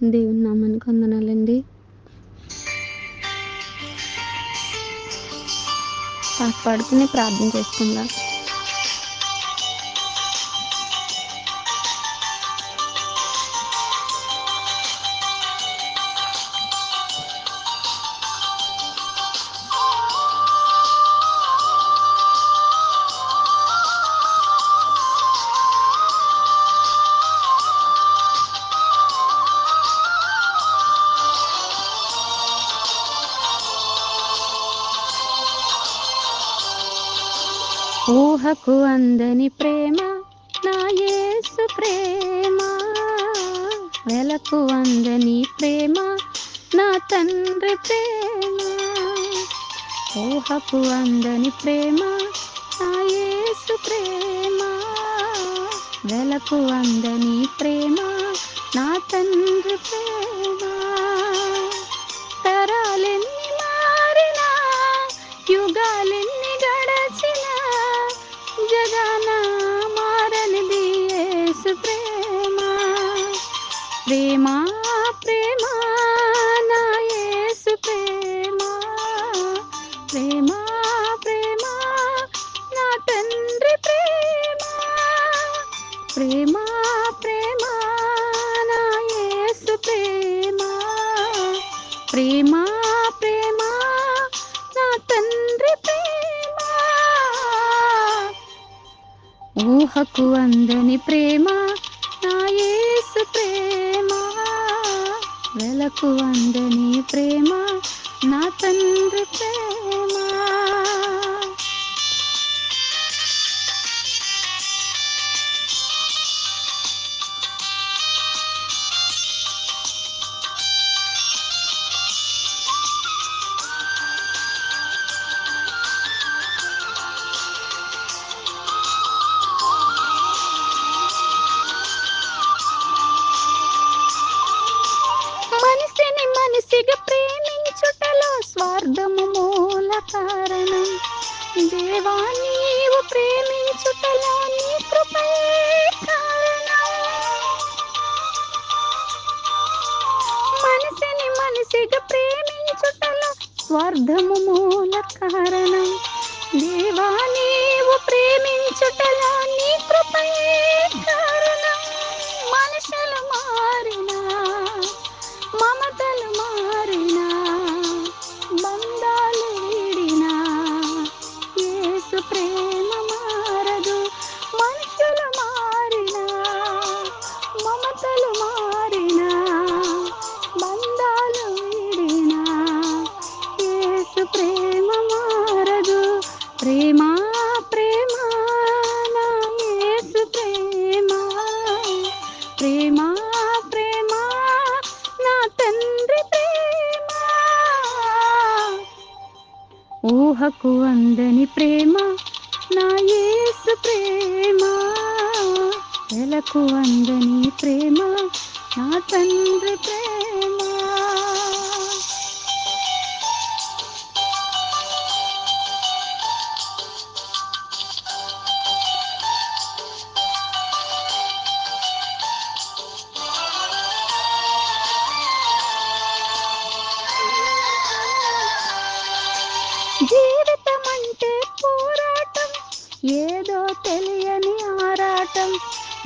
దేవుని నామానికి వందనాలండి. పాట పాడుకుని ప్రార్థన చేసుకుందాం. ఊహకు అందని ప్రేమ నా యేసు ప్రేమ. వెలకు అందని ప్రేమ నా తండ్రి ప్రేమ. ఊహకు అందని ప్రేమ నా యేసు ప్రేమ. వెలకు అందని ప్రేమ నా తండ్రి ప్రేమ. ప్రేమ ప్రేమ నా యేసు ప్రేమ. ప్రేమ ప్రేమ నా తండ్రి ప్రేమ. ప్రేమ ప్రేమ నా యేసు ప్రేమ. ప్రేమ ప్రేమ నా తండ్రి ప్రేమ. ఊహకు అందని ప్రేమ నా యేసు ప్రేమ. వెలకు అందని ప్రేమ. నా తండ్రి ప్రేమ కారణం. దేవా నీవు ప్రేమించుటలో నీ కృపయే కారణం. మనిషిని మనిషిగా ప్రేమించుటలో స్వార్థము మూల కారణం. దేవా నీవు ప్రేమించుటలో నీ కృపయే యేసు ప్రేమ మారదు. ప్రేమ ప్రేమ నా యేసు ప్రేమ. ప్రేమ ప్రేమ నా తండ్రి ప్రేమ. ఊహకు అందని ప్రేమ నా యేసు ప్రేమ. వెలకు అందని ప్రేమ నా తండ్రి ప్రేమ.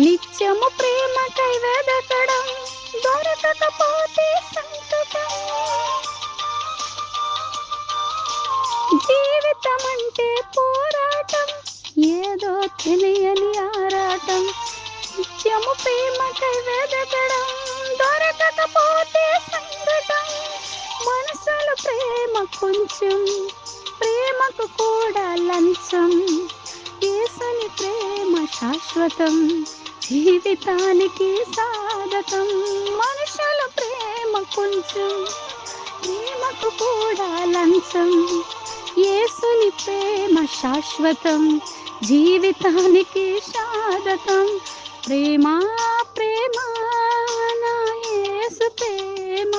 నిత్యము ప్రేమకై వెదకడం దొరకకపోతే సంకటం జీవితం అంటే పోరాటం ఏదో తెలియని ఆరాటం. నిత్యము ప్రేమకై వెదకడం దొరకకపోతే సంకటం మనసులో ప్రేమ కొంచెం ప్రేమకు కూడా లంచం. యేసుని ప్రేమ శాశ్వతం జీవితానికి సాధకం. మనుషుల ప్రేమ కొంచెం ప్రేమకు కూడా లంచం. ఏసుని ప్రేమ శాశ్వతం జీవితానికి సాధకం. ప్రేమ ప్రేమ నా ఏసు ప్రేమ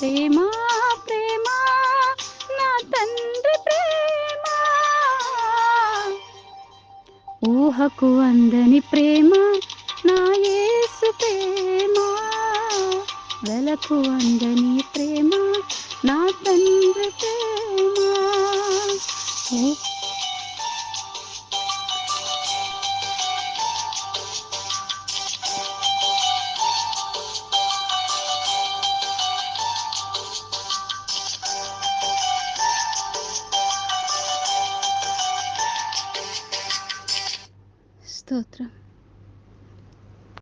ప్రేమ. ప్రేమ ఊహకు అందని ప్రేమ నా ఏసు ప్రేమ. వెలకు అందని ప్రేమ Stotram.